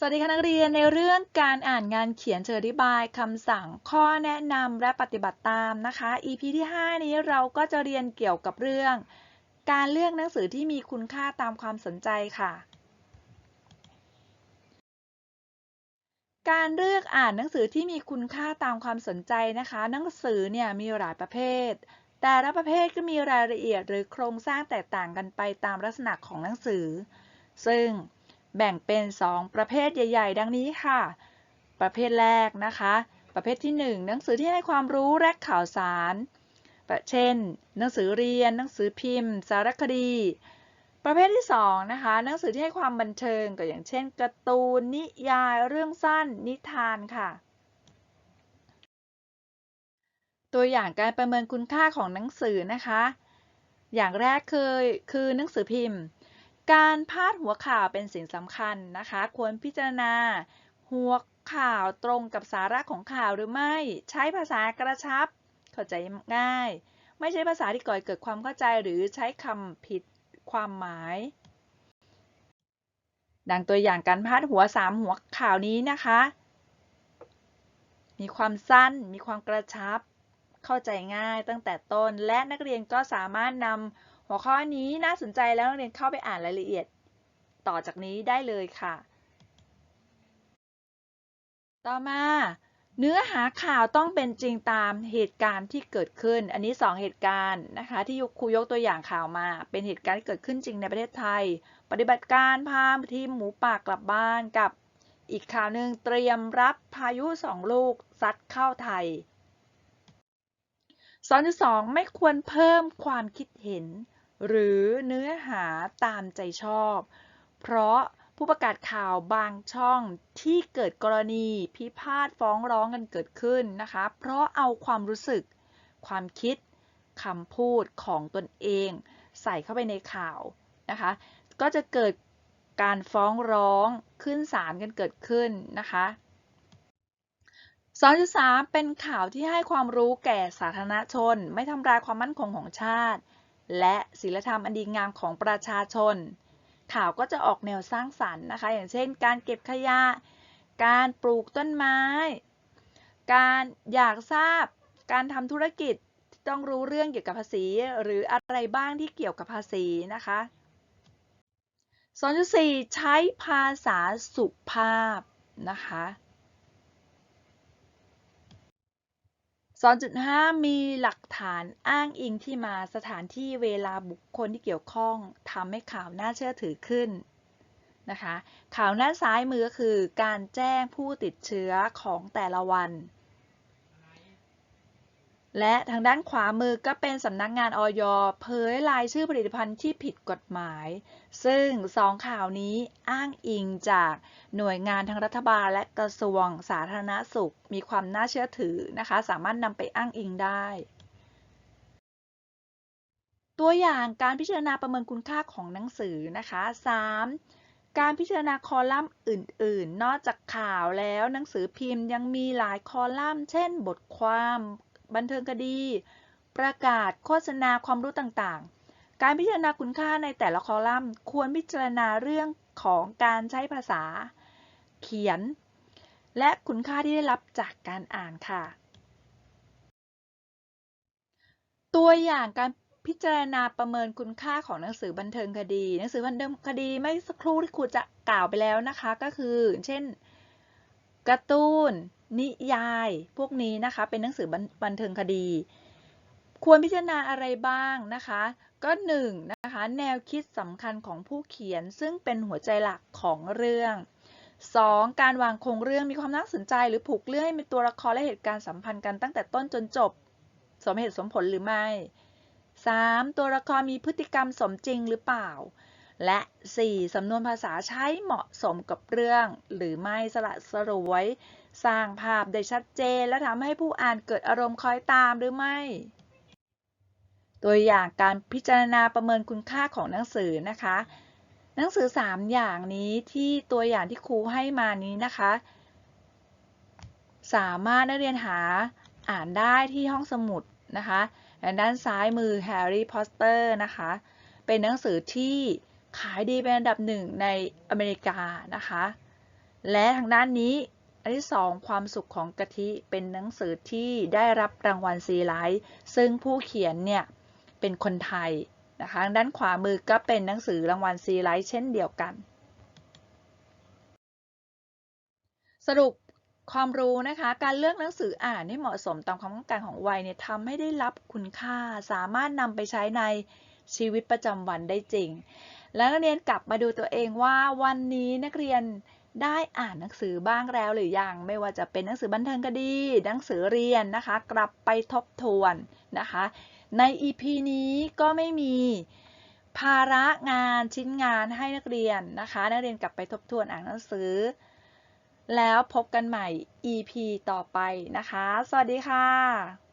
สวัสดีค่ะนักเรียนในเรื่องการอ่านงานเขียนเชิญอธิบายคำสั่งข้อแนะนำและปฏิบัติตามนะคะ EP ที่ 5 นี้เราก็จะเรียนเกี่ยวกับเรื่อง การเลือกหนังสือที่มีคุณค่าตามความสนใจค่ะ การเลือกอ่านหนังสือที่มีคุณค่าตามความสนใจนะคะ หนังสือเนี่ยมีหลายประเภท แต่ละประเภทก็มีรายละเอียดหรือโครงสร้างแตกต่างกันไปตามลักษณะของหนังสือ ซึ่ง แบ่งเป็น 2 ประเภทใหญ่ ๆ ดังนี้ค่ะ ประเภทแรกนะคะ ประเภทที่ 1 หนังสือที่ให้ความรู้และข่าวสาร เช่น หนังสือเรียน หนังสือพิมพ์ สารคดี ประเภทที่2นะคะ หนังสือที่ให้ความบันเทิงก็อย่างเช่นการ์ตูน นิยาย เรื่องสั้น นิทานค่ะตัวอย่างการประเมินคุณค่าของหนังสือนะคะ อย่างแรกคือคือหนังสือพิมพ์ การพาดหัวข่าวเป็นสิ่งสำคัญนะคะ ควรพิจารณา หัวข่าวตรงกับสาระของข่าวหรือไม่ ใช้ภาษากระชับ เข้าใจง่าย ไม่ใช่ภาษาที่ก่อให้เกิดความเข้าใจหรือใช้คำผิดความหมาย ดังตัวอย่างการพาดหัว 3 หัวข่าวนี้นะคะ มีความสั้น มีความกระชับ เข้าใจง่ายตั้งแต่ต้น และนักเรียนก็สามารถนำ หัวข้อนี้น่าสนใจแล้วนักเรียนเข้าไปอ่านรายละเอียด ต่อจากนี้ได้เลยค่ะ ต่อมาเนื้อหาข่าวต้องเป็นจริงตามเหตุการณ์ที่เกิดขึ้น อันนี้ 2 เหตุการณ์นะคะที่ครูยกตัวอย่างข่าวมา เป็นเหตุการณ์ที่เกิดขึ้นจริงในประเทศไทย ปฏิบัติการพาทีมหมูป่ากลับบ้านกับอีกข่าวหนึ่งเตรียมรับพายุสองลูกซัดเข้าไทย2.2 ไม่ควรเพิ่มความคิดเห็น หรือเนื้อหาตามใจชอบ เพราะผู้ประกาศข่าวบางช่องที่เกิดกรณีพิพาทฟ้องร้องกันเกิดขึ้นนะคะ เพราะเอาความรู้สึก ความคิดคำพูดของตนเอง ใส่เข้าไปในข่าวนะคะ ก็จะเกิดการฟ้องร้องขึ้นศาลกันเกิดขึ้นนะคะ2.3 เป็นข่าวที่ให้ความรู้แก่สาธารณชน ไม่ทำลายความมั่นคงของชาติ และศีลธรรมอันดีงามของประชาชน ข่าวก็จะออกแนวสร้างสรรค์นะคะ อย่างเช่น การเก็บขยะ การปลูกต้นไม้ การอยากทราบ การทำธุรกิจต้องรู้เรื่องเกี่ยวกับภาษี หรืออะไรบ้างที่เกี่ยวกับภาษีนะคะ 2.4 ใช้ภาษาสุภาพนะคะ 2.5 มีหลักฐานอ้างอิงที่มาสถานที่เวลาบุคคลที่เกี่ยวข้องทำให้ข่าวน่าเชื่อถือขึ้นนะคะข่าวหน้าซ้ายมือก็คือการแจ้งผู้ติดเชื้อของแต่ละวัน และทางด้านขวามือก็เป็นสำนักงานออยเผยรายชื่อผลิตภัณฑ์ที่ผิดกฎหมาย ซึ่งสองข่าวนี้อ้างอิงจากหน่วยงานทางรัฐบาลและกระทรวงสาธารณสุข มีความน่าเชื่อถือนะคะ สามารถนำไปอ้างอิงได้ ตัวอย่างการพิจารณาประเมินคุณค่าของหนังสือนะคะ 3. การพิจารณาคอลัมน์อื่น ๆ นอกจากข่าวแล้วหนังสือพิมพ์ยังมีหลายคอลัมน์ เช่น บทความ บันเทิงคดี ประกาศโฆษณาความรู้ต่างๆ การพิจารณาคุณค่าในแต่ละคอลัมน์ ควรพิจารณาเรื่องของการใช้ภาษา เขียน และคุณค่าที่ได้รับจากการอ่านค่ะ ตัวอย่างการพิจารณาประเมินคุณค่าของหนังสือบันเทิงคดี หนังสือบันเทิงคดีไม่สักครู่ที่ครูจะกล่าวไปแล้วนะคะ ก็คือ เช่นการ์ตูน นิยาย พวกนี้นะคะ เป็นหนังสือบันเทิงคดี ควรพิจารณาอะไรบ้างนะคะ ก็หนึ่งนะคะแนวคิดสำคัญของผู้เขียนซึ่งเป็นหัวใจหลักของเรื่อง 2. การวางโครงเรื่องมีความน่าสนใจ หรือผูกเรื่องให้มีตัวละครและเหตุการณ์สัมพันธ์กันตั้งแต่ต้นจนจบ สมเหตุสมผลหรือไม่ 3. ตัวละครมีพฤติกรรมสมจริงหรือเปล่า และ 4. สำนวนภาษาใช้เหมาะสมกับเรื่อง หรือไม่สละสรวย สร้างภาพได้ชัดเจน และทำให้ผู้อ่านเกิดอารมณ์คอยตามหรือไม่ ตัวอย่างการพิจารณาประเมินคุณค่าของหนังสือนะคะ หนังสือ 3 อย่างนี้ที่ตัวอย่างที่ครูให้มานี้นะคะ สามารถนักเรียนหาอ่านได้ที่ห้องสมุดนะคะด้านซ้ายมือ Harry Potter นะคะ เป็นหนังสือที่ขายดีเป็นอันดับหนึ่งในอเมริกานะคะ และทางด้านนี้ นที่สองความสุขของกะทิเป็นหนังสือที่ได้รับรางวัลซีไลท์ซึ่งผู้เขียนเนี่ยเป็นคนไทยนะคะด้านขวามือก็เป็นหนังสือรางวัลซีไลท์เช่นเดียวกัน สรุปความรู้นะคะการเลือกหนังสืออ่านให้เหมาะสมตามความต้องการของวัยเนี่ยทำให้ได้รับคุณค่าสามารถนำไปใช้ในชีวิตประจำวันได้จริง แล้วนักเรียนกลับมาดูตัวเองว่าวันนี้นักเรียน ได้อ่านหนังสือบ้างแล้วหรือยัง ไม่ว่าจะเป็นหนังสือบันเทิงคดี หนังสือเรียนนะคะ กลับไปทบทวนนะคะ ใน EP นี้ก็ไม่มีภาระงานชิ้นงานให้นักเรียนนะคะ นักเรียนกลับไปทบทวนอ่านหนังสือ แล้วพบกันใหม่ EP ต่อไปนะคะ สวัสดีค่ะ